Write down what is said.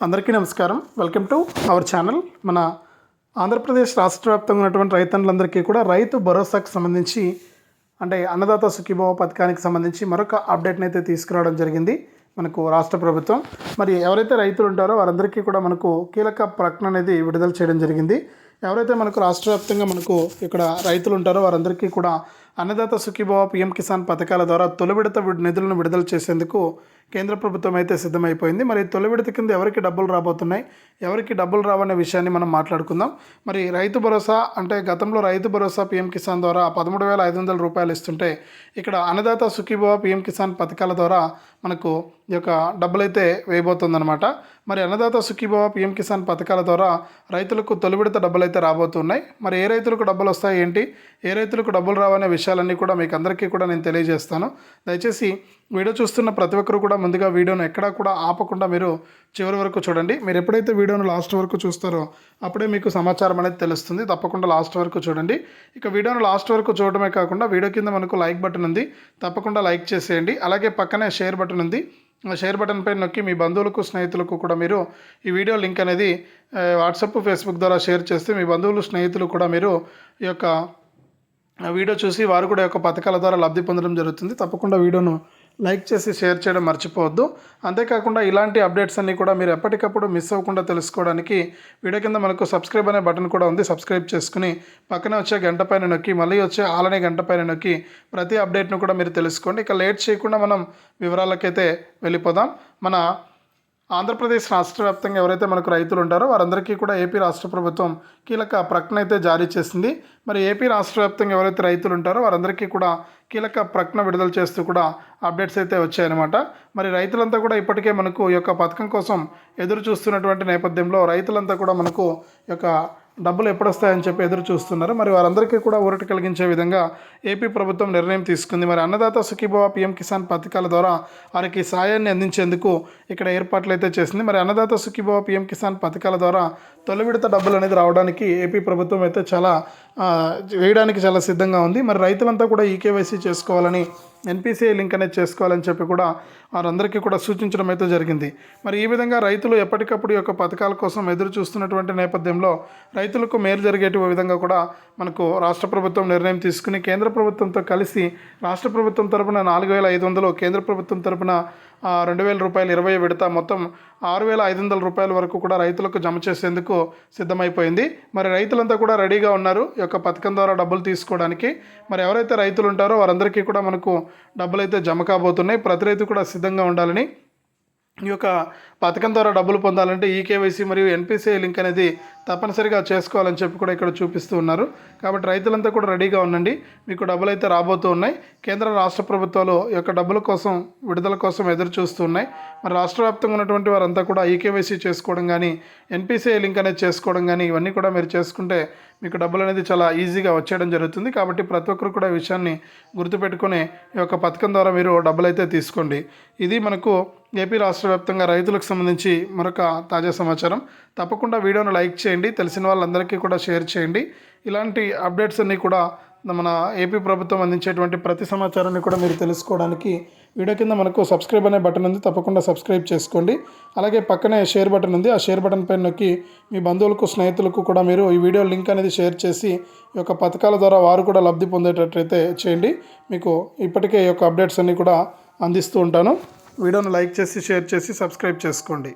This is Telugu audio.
అందరికీ నమస్కారం. వెల్కమ్ టు అవర్ ఛానల్ మన ఆంధ్రప్రదేశ్ రాష్ట్ర వ్యాప్తంగా ఉన్నటువంటి రైతన్నులందరికీ కూడా రైతు భరోసాకు సంబంధించి అంటే అన్నదాత సుఖీభావ పథకానికి సంబంధించి మరొక అప్డేట్ని అయితే తీసుకురావడం జరిగింది మనకు రాష్ట్ర ప్రభుత్వం. మరి ఎవరైతే రైతులు ఉంటారో వారందరికీ కూడా మనకు కీలక ప్రకటన అనేది విడుదల చేయడం జరిగింది. ఎవరైతే మనకు రాష్ట్ర వ్యాప్తంగా మనకు ఇక్కడ రైతులు ఉంటారో వారందరికీ కూడా అన్నదాత సుఖీభావ పీఎం కిసాన్ పథకాల ద్వారా తొలి విడత నిధులను విడుదల చేసేందుకు కేంద్ర ప్రభుత్వం అయితే సిద్ధమైపోయింది. మరి తొలి విడత కింద ఎవరికి డబ్బులు రాబోతున్నాయి? ఎవరికి డబ్బులు రావనే విషయాన్ని మనం మాట్లాడుకుందాం. మరి రైతు భరోసా అంటే గతంలో రైతు భరోసా పిఎం కిసాన్ ద్వారా పదమూడు వేల ఐదు వందల రూపాయలు ఇస్తుంటే ఇక్కడ అన్నదాత సుఖీభవ పిఎం కిసాన్ పథకాల ద్వారా మనకు ఈ యొక్క డబ్బులు అయితే వేయబోతుందన్నమాట. మరి అన్నదాత సుఖీభవ పిఎం కిసాన్ పథకాల ద్వారా రైతులకు తొలి విడత డబ్బులు అయితే రాబోతున్నాయి. మరి ఏ రైతులకు డబ్బులు వస్తాయి ఏంటి? ఏ రైతులకు డబ్బులు రావనే విషయాలన్నీ కూడా మీకు అందరికీ కూడా నేను తెలియజేస్తాను. దయచేసి వీడియో చూస్తున్న ప్రతి ఒక్కరు కూడా ముందుగా వీడియోను ఎక్కడా కూడా ఆపకుండా మీరు చివరి వరకు చూడండి. మీరు ఎప్పుడైతే వీడియోను లాస్ట్ వరకు చూస్తారో అప్పుడే మీకు సమాచారం అనేది తెలుస్తుంది. తప్పకుండా లాస్ట్ వరకు చూడండి. ఇక వీడియోను లాస్ట్ వరకు చూడటమే కాకుండా వీడియో కింద మనకు లైక్ బటన్ ఉంది. తప్పకుండా లైక్ చేసేయండి. అలాగే పక్కనే షేర్ బటన్ ఉంది. ఆ షేర్ బటన్ పైన నొక్కి మీ బంధువులకు స్నేహితులకు కూడా మీరు ఈ వీడియో లింక్ అనేది వాట్సాప్ ఫేస్బుక్ ద్వారా షేర్ చేస్తే మీ బంధువులు స్నేహితులు కూడా మీరు ఈ యొక్క వీడియో చూసి వారు కూడా ఈ యొక్క పథకాల ద్వారా లబ్ధి పొందడం జరుగుతుంది. తప్పకుండా వీడియోను లైక్ చేసి షేర్ చేయడం మర్చిపోవద్దు. అంతేకాకుండా ఇలాంటి అప్డేట్స్ అన్నీ కూడా మీరు ఎప్పటికప్పుడు మిస్ అవ్వకుండా తెలుసుకోవడానికి వీడియో కింద మనకు సబ్స్క్రైబ్ అనే బటన్ కూడా ఉంది. సబ్స్క్రైబ్ చేసుకుని పక్కనే వచ్చే గంట పైన నొక్కి మళ్ళీ వచ్చే ఆలనే గంట పైన నొక్కి ప్రతి అప్డేట్ను కూడా మీరు తెలుసుకోండి. ఇక లేట్ చేయకుండా మనం వివరాలకైతే వెళ్ళిపోదాం. మన ఆంధ్రప్రదేశ్ రాష్ట్ర వ్యాప్తంగా ఎవరైతే మనకు రైతులు ఉంటారో వారందరికీ కూడా ఏపీ రాష్ట్ర ప్రభుత్వం కీలక ప్రకటన అయితే జారీ చేసింది. మరి ఏపీ రాష్ట్ర వ్యాప్తంగా ఎవరైతే రైతులు ఉంటారో వారందరికీ కూడా కీలక ప్రకటన విడుదల చేస్తూ కూడా అప్డేట్స్ అయితే వచ్చాయన్నమాట. మరి రైతులంతా కూడా ఇప్పటికే మనకు ఈ యొక్క పథకం కోసం ఎదురు చూస్తున్నటువంటి నేపథ్యంలో రైతులంతా కూడా మనకు ఈ యొక్క డబ్బులు ఎప్పుడు వస్తాయని చెప్పి ఎదురు చూస్తున్నారు. మరి వారందరికీ కూడా ఊరట కలిగించే విధంగా ఏపీ ప్రభుత్వం నిర్ణయం తీసుకుంది. మరి అన్నదాత సుఖీభవ పిఎం కిసాన్ పథకాల ద్వారా వారికి సాయాన్ని అందించేందుకు ఇక్కడ ఏర్పాట్లు అయితే చేసింది. మరి అన్నదాత సుఖీభవ పిఎం కిసాన్ పథకాల ద్వారా తొలి విడత డబ్బులు అనేది రావడానికి ఏపీ ప్రభుత్వం అయితే చాలా వేయడానికి చాలా సిద్ధంగా ఉంది. మరి రైతులంతా కూడా ఈకేవైసీ చేసుకోవాలని ఎన్పిసిఐ లింక్ అనేది చేసుకోవాలని చెప్పి కూడా వారందరికీ కూడా సూచించడం అయితే జరిగింది. మరి ఈ విధంగా రైతులు ఎప్పటికప్పుడు యొక్క పథకాల కోసం ఎదురు చూస్తున్నటువంటి నేపథ్యంలో రైతులకు మేలు జరిగేటి విధంగా కూడా మనకు రాష్ట్ర ప్రభుత్వం నిర్ణయం తీసుకుని కేంద్ర ప్రభుత్వంతో కలిసి రాష్ట్ర ప్రభుత్వం తరపున నాలుగు వేల ఐదు వందలు కేంద్ర ప్రభుత్వం తరపున రెండు వేల రూపాయలు ఇరవై విడత మొత్తం ఆరు వేల ఐదు వందల రూపాయల వరకు కూడా రైతులకు జమ చేసేందుకు సిద్ధమైపోయింది. మరి రైతులంతా కూడా రెడీగా ఉన్నారు ఈ యొక్క పథకం ద్వారా డబ్బులు తీసుకోవడానికి. మరి ఎవరైతే రైతులు ఉంటారో వారందరికీ కూడా మనకు డబ్బులు అయితే జమ కాబోతున్నాయి. ప్రతి రైతు కూడా సిద్ధంగా ఉండాలని ఈ యొక్క పథకం ద్వారా డబ్బులు పొందాలంటే ఈకేవైసీ మరియు ఎన్పిసిఐ లింక్ అనేది తప్పనిసరిగా చేసుకోవాలని చెప్పి కూడా ఇక్కడ చూపిస్తూ ఉన్నారు. కాబట్టి రైతులంతా కూడా రెడీగా ఉండండి. మీకు డబ్బులు అయితే రాబోతూ ఉన్నాయి. కేంద్ర రాష్ట్ర ప్రభుత్వాలు ఈ యొక్క డబ్బుల కోసం విడుదల కోసం ఎదురు చూస్తూ ఉన్నాయి. మరి రాష్ట్ర వ్యాప్తంగా ఉన్నటువంటి వారంతా కూడా ఈకేవైసీ చేసుకోవడం కానీ ఎన్పిసిఐ లింక్ అనేది చేసుకోవడం కానీ ఇవన్నీ కూడా మీరు చేసుకుంటే మీకు డబ్బులు అనేది చాలా ఈజీగా వచ్చేయడం జరుగుతుంది. కాబట్టి ప్రతి ఒక్కరు కూడా ఈ విషయాన్ని గుర్తుపెట్టుకుని ఈ యొక్క పథకం ద్వారా మీరు డబ్బులు అయితే తీసుకోండి. ఇది మనకు ఏపీ రాష్ట్ర వ్యాప్తంగా రైతులకు సంబంధించి మరొక తాజా సమాచారం. తప్పకుండా వీడియోను లైక్ చేయండి తెలిసిన వాళ్ళందరికీ కూడా షేర్ చేయండి. ఇలాంటి అప్డేట్స్ అన్నీ కూడా మన ఏపీ ప్రభుత్వం అందించేటువంటి ప్రతి సమాచారాన్ని కూడా మీరు తెలుసుకోవడానికి వీడియో కింద మనకు సబ్స్క్రైబ్ అనే బటన్ ఉంది తప్పకుండా సబ్స్క్రైబ్ చేసుకోండి. అలాగే పక్కనే షేర్ బటన్ ఉంది ఆ షేర్ బటన్ పైన నొక్కి మీ బంధువులకు స్నేహితులకు కూడా మీరు ఈ వీడియో లింక్ అనేది షేర్ చేసి ఈ యొక్క పథకాల ద్వారా వారు కూడా లబ్ధి పొందేటట్లయితే చేయండి. మీకు ఇప్పటికే ఈ యొక్క అప్డేట్స్ అన్నీ కూడా అందిస్తూ ఉంటాను. వీడియోను లైక్ చేసి షేర్ చేసి సబ్స్క్రైబ్ చేసుకోండి.